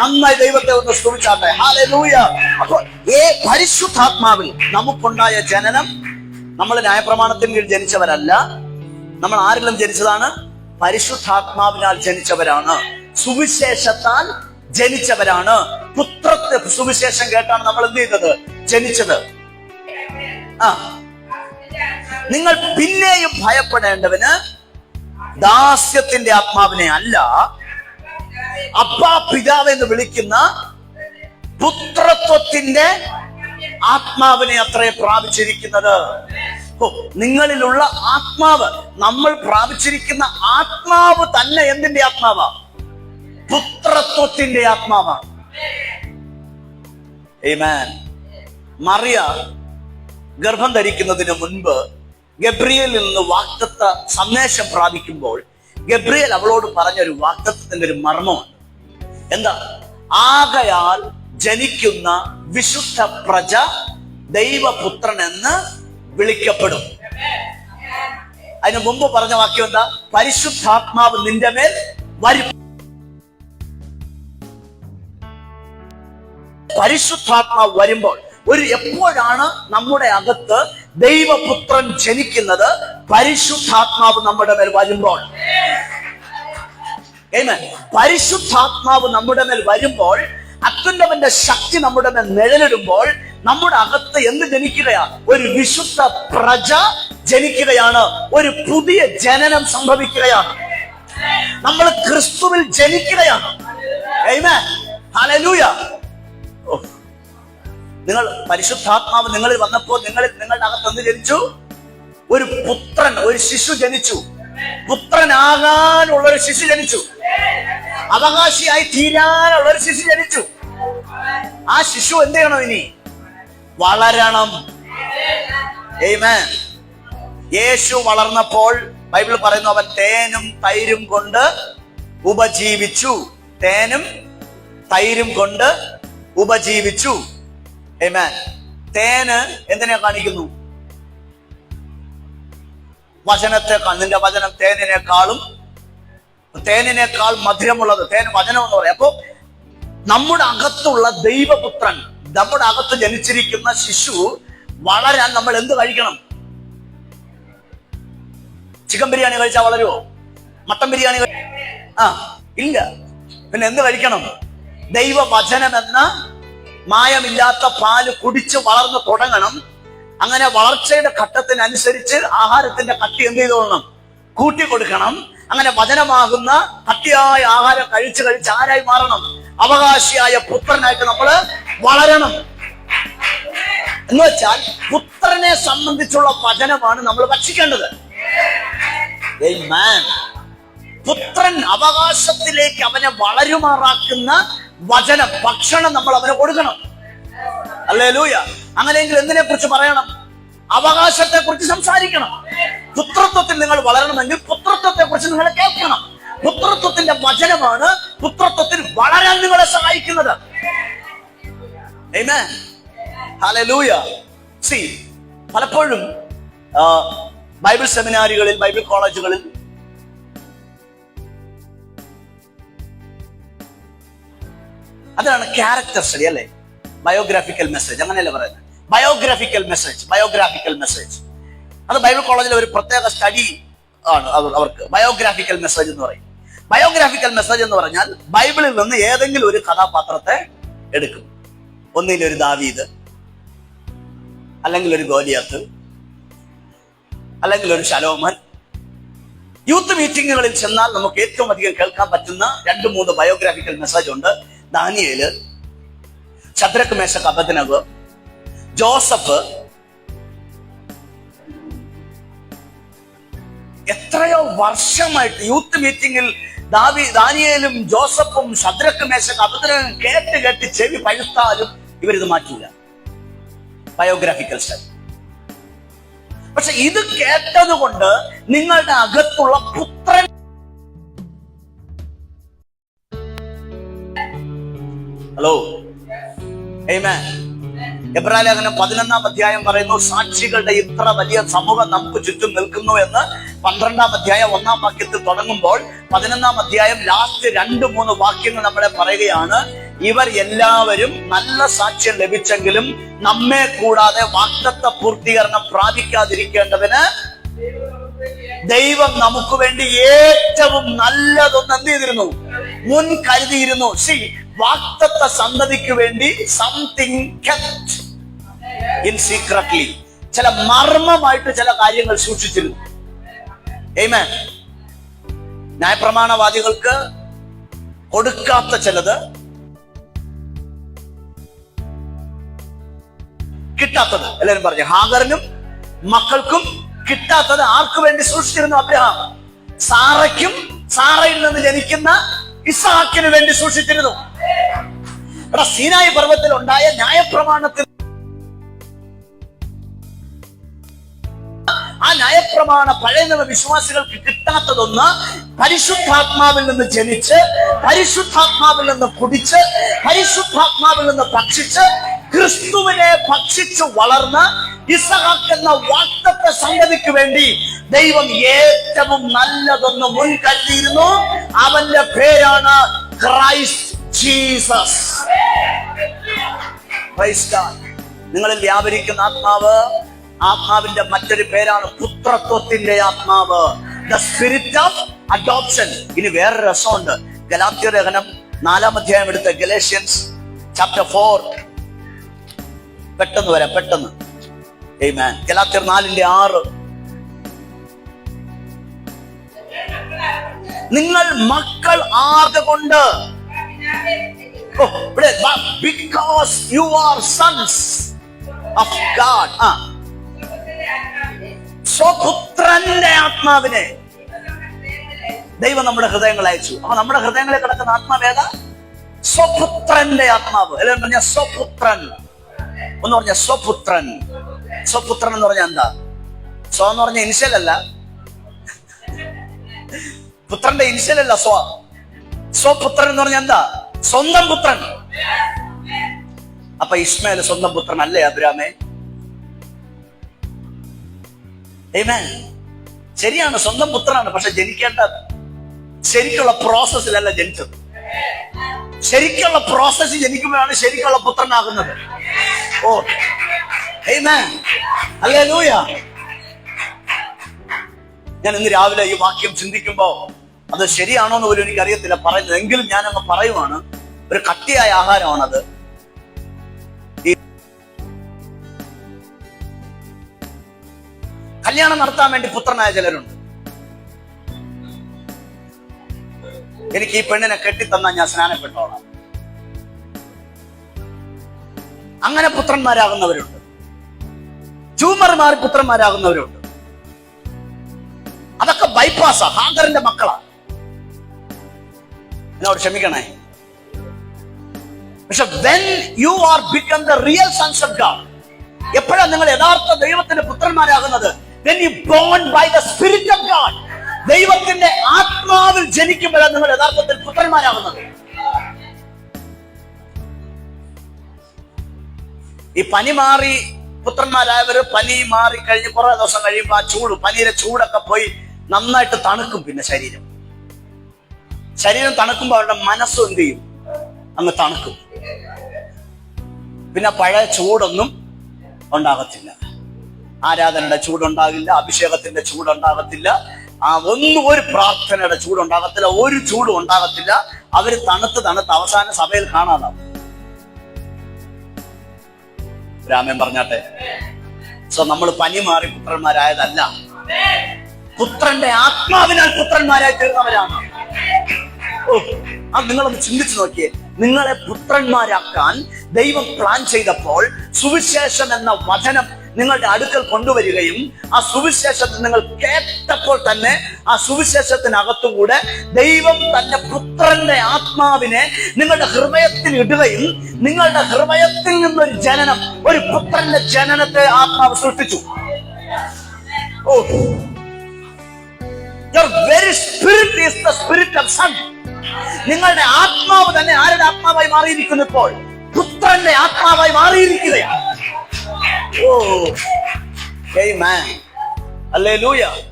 നന്നായി ദൈവത്തെ ഒന്ന് സ്തുതിച്ചാട്ടെ. ഹാലൂയ അപ്പൊ ഏ പരിശുദ്ധാത്മാവിൽ നമുക്കുണ്ടായ ജനനം നമ്മൾ ന്യായപ്രമാണത്തിന് കീഴിൽ ജനിച്ചവരല്ല. നമ്മൾ ആരെങ്കിലും ജനിച്ചതാണ്? പരിശുദ്ധാത്മാവിനാൽ ജനിച്ചവരാണ്. സുവിശേഷത്താൽ ജനിച്ചവരാണ്. പുത്രത്തെ സുവിശേഷം കേട്ടാണ് നമ്മൾ എന്ത് ചെയ്തത്? ജനിച്ചത്. ആ. നിങ്ങൾ പിന്നെയും ഭയപ്പെടേണ്ടവന് ദാസ്യത്തിന്റെ ആത്മാവിനെ അല്ല. അപ്പാ പിതാവ് എന്ന് വിളിക്കുന്ന പുത്രത്വത്തിന്റെ ആത്മാവിനെ അത്രേ പ്രാപിച്ചിരിക്കുന്നത്. നിങ്ങളിലുള്ള ആത്മാവ് നമ്മൾ പ്രാപിച്ചിരിക്കുന്ന ആത്മാവ് തന്നെ എന്തിന്റെ ആത്മാവാ? പുത്രത്വത്തിന്റെ ആത്മാവാണ്. മറിയ ഗർഭം ധരിക്കുന്നതിന് മുൻപ് ഗബ്രിയലിൽ നിന്ന് വാക്തത്വ സന്ദേശം പ്രാപിക്കുമ്പോൾ ഗബ്രിയൽ അവളോട് പറഞ്ഞൊരു വാക്തത്വത്തിന്റെ ഒരു മർമ്മമാണ് എന്താ? ആകയാൽ ജനിക്കുന്ന വിശുദ്ധ പ്രജ ദൈവപുത്രൻ എന്ന് വിളിക്കപ്പെടും. അതിന് മുമ്പ് പറഞ്ഞ വാക്യം എന്താ? പരിശുദ്ധാത്മാവ് നിന്റെ മേൽ വരും. പരിശുദ്ധാത്മാവ് വരുമ്പോൾ ഒരു എപ്പോഴാണ് നമ്മുടെ അകത്ത് ദൈവപുത്രൻ ജനിക്കുന്നത്? പരിശുദ്ധാത്മാവ് നമ്മുടെ മേൽ വരുമ്പോൾ. പരിശുദ്ധാത്മാവ് നമ്മുടെ മേൽ വരുമ്പോൾ അത്യുന്നവന്റെ ശക്തി നമ്മുടെ മേൽ നിഴലിടുമ്പോൾ നമ്മുടെ അകത്ത് എന്ത് ജനിക്കുകയാണ് ഒരു വിശുദ്ധ പ്രജ ജനിക്കുകയാണ്. ഒരു പുതിയ ജനനം സംഭവിക്കുകയാണ്. നമ്മൾ ക്രിസ്തുവിൽ ജനിക്കുകയാണ്. നിങ്ങൾ പരിശുദ്ധാത്മാവ് നിങ്ങളിൽ വന്നപ്പോൾ നിങ്ങളിൽ നിങ്ങളുടെ അകത്ത് എന്ത് ജനിച്ചു? ഒരു പുത്രൻ ഒരു ശിശു ജനിച്ചു. പുത്രനാകാനുള്ള ഒരു ശിശു ജനിച്ചു. അവകാശിയായി തീരാനുള്ള ഒരു ശിശു ജനിച്ചു. ആ ശിശു എന്ത് ചെയ്യണം ഇനി? വളരണം. യേശു വളർന്നപ്പോൾ ബൈബിൾ പറയുന്നു അവൻ തേനും തൈരും കൊണ്ട് ഉപജീവിച്ചു. തേനും തൈരും കൊണ്ട് ഉപജീവിച്ചു. തേന് എന്തിനെ കാണിക്കുന്നു? വചനത്തെ നിന്റെ വചനം തേനിനേക്കാളും തേനിനേക്കാൾ മധുരമുള്ളത് തേൻ വചനം എന്ന് പറയാം. അപ്പോ നമ്മുടെ അകത്തുള്ള ദൈവപുത്രൻ നമ്മുടെ അകത്ത് ജനിച്ചിരിക്കുന്ന ശിശു വളരാൻ നമ്മൾ എന്ത് കഴിക്കണം? ചിക്കൻ ബിരിയാണി കഴിച്ചാൽ വളരുമോ മട്ടൻ ബിരിയാണി ആ ഇല്ല. പിന്നെ എന്ത് കഴിക്കണം? ദൈവവചനം എന്ന മായമില്ലാത്ത പാൽ കുടിച്ച് വളർന്ന് തുടങ്ങണം. അങ്ങനെ വളർച്ചയുടെ ഘട്ടത്തിനനുസരിച്ച് ആഹാരത്തിന്റെ കട്ടി എന്ത് ചെയ്തോളണം കൂട്ടി കൊടുക്കണം അങ്ങനെ വചനമാകുന്ന കട്ടിയായ ആഹാരം കഴിച്ച് കഴിച്ച് ആരായി മാറണം? അവകാശിയായ പുത്രനായിട്ട് നമ്മൾ വളരണം. എന്ന് വെച്ചാൽ പുത്രനെ സംബന്ധിച്ചുള്ള വചനമാണ് നമ്മൾ ഭക്ഷിക്കേണ്ടത്. പുത്രൻ അവകാശത്തിലേക്ക് അവനെ വളരുമാറാക്കുന്ന വചനം ഭക്ഷണം നമ്മൾ അവനെ കൊടുക്കണം. അല്ലേ ലൂയ അങ്ങനെയെങ്കിൽ എന്തിനെ കുറിച്ച് പറയണം? അവകാശത്തെ കുറിച്ച് സംസാരിക്കണം. പുത്രത്വത്തിൽ നിങ്ങൾ വളരണമെങ്കിൽ വചനമാണ് പുത്രത്വത്തിൽ വളരാൻ നിങ്ങളെ സഹായിക്കുന്നത്. Hallelujah. പലപ്പോഴും ബൈബിൾ സെമിനാറുകളിൽ ബൈബിൾ കോളേജുകളിൽ അതാണ് ക്യാരക്ടർ സ്റ്റഡി അല്ലേ? ബയോഗ്രാഫിക്കൽ മെസ്സേജ് അങ്ങനെയല്ലേ പറയുന്നത്? ബയോഗ്രാഫിക്കൽ മെസ്സേജ് ബയോഗ്രാഫിക്കൽ മെസ്സേജ് അത് ബൈബിൾ കോളേജിലെ ഒരു പ്രത്യേക സ്റ്റഡി ആണ് അവർക്ക്. ബയോഗ്രാഫിക്കൽ മെസ്സേജ് എന്ന് പറയും. ബയോഗ്രാഫിക്കൽ മെസ്സേജ് എന്ന് പറഞ്ഞാൽ ബൈബിളിൽ നിന്ന് ഏതെങ്കിലും ഒരു കഥാപാത്രത്തെ എടുക്കും. ഒന്നിലൊരു ദാവീദ് അല്ലെങ്കിൽ ഒരു ഗോലിയാത്ത് അല്ലെങ്കിൽ ഒരു ശലോമൻ. യൂത്ത് മീറ്റിങ്ങുകളിൽ ചെന്നാൽ നമുക്ക് ഏറ്റവും അധികം കേൾക്കാൻ പറ്റുന്ന രണ്ട് മൂന്ന് ബയോഗ്രാഫിക്കൽ മെസ്സേജ് ഉണ്ട്. Daniel Shadrach Meshach Abednego Joseph. എത്രയോ വർഷമായിട്ട് യൂത്ത് മീറ്റിംഗിൽ ദാവി ദാനിയേലും ജോസഫും ശദ്രക് മേശക് അബദനവും കേട്ട് കേട്ട് ചെവി പഴുത്താലും ഇവരിത് മാറ്റില്ല ബയോഗ്രാഫിക്കൽ സ്റ്റഡി പക്ഷെ ഇത് കേട്ടത് കൊണ്ട് നിങ്ങളുടെ അകത്തുള്ള പുത്രൻ ഹലോ Amen. എബ്രാഹിം ലേഖനം പതിനൊന്നാം അധ്യായം പറയുന്നു സാക്ഷികളുടെ ഇത്ര വലിയ സമൂഹം നമുക്ക് ചുറ്റും നിൽക്കുന്നു എന്ന്. പന്ത്രണ്ടാം അധ്യായം ഒന്നാം വാക്യത്തിൽ തുടങ്ങുമ്പോൾ പതിനൊന്നാം അധ്യായം ലാസ്റ്റ് രണ്ട് മൂന്ന് വാക്യങ്ങൾ നമ്മളെ പറയുകയാണ് ഇവർ എല്ലാവരും നല്ല സാക്ഷ്യം ലഭിച്ചെങ്കിലും നമ്മെ കൂടാതെ വാക്തത്വ പൂർത്തീകരണം പ്രാപിക്കാതിരിക്കേണ്ടതിന് ദൈവം നമുക്ക് വേണ്ടി ഏറ്റവും നല്ലതൊന്ന് എന്ത് ചെയ്തിരുന്നു? മുൻ കരുതിയിരുന്നു സി വാക്തത്വ സന്തതിക്ക് വേണ്ടി സംതിങ് ഇൻ സീക്രട്ട്ലി ചില മർമ്മമായിട്ട് ചില കാര്യങ്ങൾ സൂക്ഷിച്ചിരുന്നു. എയ്മേ ന്യായപ്രമാണവാദികൾക്ക് കൊടുക്കാത്ത ചിലത് കിട്ടാത്തത്. എല്ലാവരും പറഞ്ഞു ഹാഗറിനും മക്കൾക്കും കിട്ടാത്തത് ആർക്കു വേണ്ടി സൂക്ഷിച്ചിരുന്നു അബ്രഹാം? സാറയ്ക്കും സാറയിൽ നിന്ന് ജനിക്കുന്ന ഇസാക്കിനു വേണ്ടി സൂക്ഷിച്ചിരുന്നു. സീനായി പർവത്തിൽ ഉണ്ടായ ന്യായപ്രമാണത്തിൽ ആ ന്യായപ്രമാണ പഴയ വിശ്വാസികൾക്ക് കിട്ടാത്തതൊന്ന് പരിശുദ്ധാത്മാവിൽ നിന്ന് ജനിച്ച് പരിശുദ്ധാത്മാവിൽ നിന്ന് കുടിച്ച് പരിശുദ്ധാത്മാവിൽ നിന്ന് ഭക്ഷിച്ച് ക്രിസ്തുവിനെ ഭക്ഷിച്ച് വളർന്ന് ഇസഹാക്കുന്ന വാക്തത്വ സംഗതിക്ക് വേണ്ടി ദൈവം ഏറ്റവും നല്ലതൊന്ന് മുൻകരുതിയിരുന്നു അവന്റെ പേരാണ് ക്രൈസ്റ്റ് ജീസസ്. നിങ്ങളിൽ വ്യാപരിക്കുന്ന ആത്മാവ് ആത്മാവിന്റെ മറ്റൊരു പേരാണ് പുത്രത്വത്തിന്റെ ആത്മാവ്. ദ സ്പിരിറ്റ് ഓഫ് അഡോപ്ഷൻ ഇനി വേറെ രസമുണ്ട്. ഗലാത്യ ലേഖനം നാലാം അധ്യായം എടുത്ത ഗലേഷ്യൻസ് ചാപ്റ്റർ ഫോർ പെട്ടെന്ന് വരാം പെട്ടെന്ന്. ഗലാത്യർ നാലിന്റെ ആറ്. നിങ്ങൾ മക്കൾ ആകൊണ്ട് because you are sons of God ആ സ്വപുത്രന്റെ ആത്മാവിനെ. ദൈവം നമ്മുടെ ഹൃദയങ്ങൾ അയച്ചു. അപ്പൊ നമ്മുടെ ഹൃദയങ്ങളെ കിടക്കുന്ന ആത്മാവേദ സ്വപുത്രന്റെ ആത്മാവ്. എല്ലാവരും പറഞ്ഞ സ്വപുത്രൻ. ഒന്ന് പറഞ്ഞ സ്വപുത്രൻ. സ്വപുത്രൻ എന്ന് പറഞ്ഞാൽ എന്താ? സ്വ എന്ന് പറഞ്ഞ ഇനിഷ്യൽ അല്ല. പുത്രന്റെ ഇനിഷ്യൽ അല്ല സ്വ. സ്വപുത്രൻ എന്ന് പറഞ്ഞാൽ എന്താ? സ്വന്തം പുത്രൻ. അപ്പൊ ഇസ്മയിൽ സ്വന്തം പുത്രൻ അല്ലേ അബ്രാമേ? ശരിയാണ് സ്വന്തം പുത്രനാണ് പക്ഷെ ജനിക്കേണ്ട ശരിക്കുള്ള പ്രോസസ്സിലല്ല ജനിച്ചത്. ശരിക്കുള്ള പ്രോസസ്സ് ജനിക്കുമ്പോഴാണ് ശരിക്കുള്ള പുത്രനാകുന്നത്. ഓ അല്ലേ ലൂയ ഞാൻ ഇന്ന് രാവിലെ ഈ വാക്യം ചിന്തിക്കുമ്പോ അത് ശരിയാണോ എന്ന് പോലും എനിക്ക് അറിയത്തില്ല പറയുന്നത് എങ്കിലും ഞാനങ്ങ് പറയുവാണ്. ഒരു കട്ടിയായ ആഹാരമാണത്. കല്യാണം നടത്താൻ വേണ്ടി പുത്രനായ ചിലരുണ്ട്. എനിക്ക് ഈ പെണ്ണിനെ കെട്ടിത്തന്നാൽ ഞാൻ സ്നാനപ്പെട്ടോളാം അങ്ങനെ പുത്രന്മാരാകുന്നവരുണ്ട്. ട്യൂമർ മാറി പുത്രന്മാരാകുന്നവരുണ്ട്. അതൊക്കെ ബൈപ്പാസാ ഹാഗറിന്റെ മക്കളാ എന്നോട് ക്ഷമിക്കണേ. പക്ഷെ when you are become the real sons of God എപ്പോഴാണ് നിങ്ങൾ യഥാർത്ഥ ദൈവത്തിന്റെ പുത്രന്മാരാകുന്നത്? ദൈവത്തിന്റെ ആത്മാവിൽ ജനിക്കുമ്പോഴാണ് നിങ്ങൾ യഥാർത്ഥത്തിൽ പുത്രന്മാരാകുന്നത്. ഈ പനി മാറി പുത്രന്മാരായവര് പനി മാറി കഴിഞ്ഞ് കുറെ ദിവസം കഴിയുമ്പോൾ ആ ചൂട് പനിയുടെ ചൂടൊക്കെ പോയി നന്നായിട്ട് തണുക്കും പിന്നെ ശരീരം. ശരീരം തണുക്കുമ്പോൾ അവരുടെ മനസ്സും എന്ത് ചെയ്യും? അങ്ങ് തണുക്കും. പിന്നെ പഴയ ചൂടൊന്നും ഉണ്ടാകത്തില്ല. ആരാധനയുടെ ചൂടുണ്ടാകില്ല അഭിഷേകത്തിന്റെ ചൂടുണ്ടാകത്തില്ല. ആ ഒന്നും ഒരു പ്രാർത്ഥനയുടെ ചൂടുണ്ടാകത്തില്ല ഒരു ചൂടും ഉണ്ടാകത്തില്ല. അവർ തണുത്ത് തണുത്ത് അവസാന സഭയിൽ കാണാതാവും രാമൻ പറഞ്ഞാട്ടെ. സോ നമ്മൾ പനി മാറി പുത്രന്മാരായതല്ല. പുത്രന്റെ ആത്മാവിനാൽ പുത്രന്മാരായി തീർന്നവരാണ്. ആ നിങ്ങളൊന്ന് ചിന്തിച്ചു നോക്കിയേ. നിങ്ങളെ പുത്രന്മാരാക്കാൻ ദൈവം പ്ലാൻ ചെയ്തപ്പോൾ സുവിശേഷം എന്ന വചനം നിങ്ങളുടെ അടുക്കൽ കൊണ്ടുവരികയും ആ സുവിശേഷത്തെ നിങ്ങൾ കേട്ടപ്പോൾ തന്നെ ആ സുവിശേഷത്തിനകത്തുകൂടെ ദൈവം തന്റെ പുത്രന്റെ ആത്മാവിനെ നിങ്ങളുടെ ഹൃദയത്തിൽ ഇടുകയും നിങ്ങളുടെ ഹൃദയത്തിൽ നിന്നൊരു ജനനം ഒരു പുത്രന്റെ ജനനത്തെ ആത്മാവ് സൃഷ്ടിച്ചു. ഓ. Very spirit is the spirit of son നിങ്ങളുടെ ആത്മാവ് തന്നെ ആരുടെ ആത്മാവായി മാറിയിരിക്കുന്നു ഇപ്പോൾ? പുത്രന്റെ ആത്മാവായി മാറിയിരിക്കുകയാണ്. ഓ Amen. Hallelujah.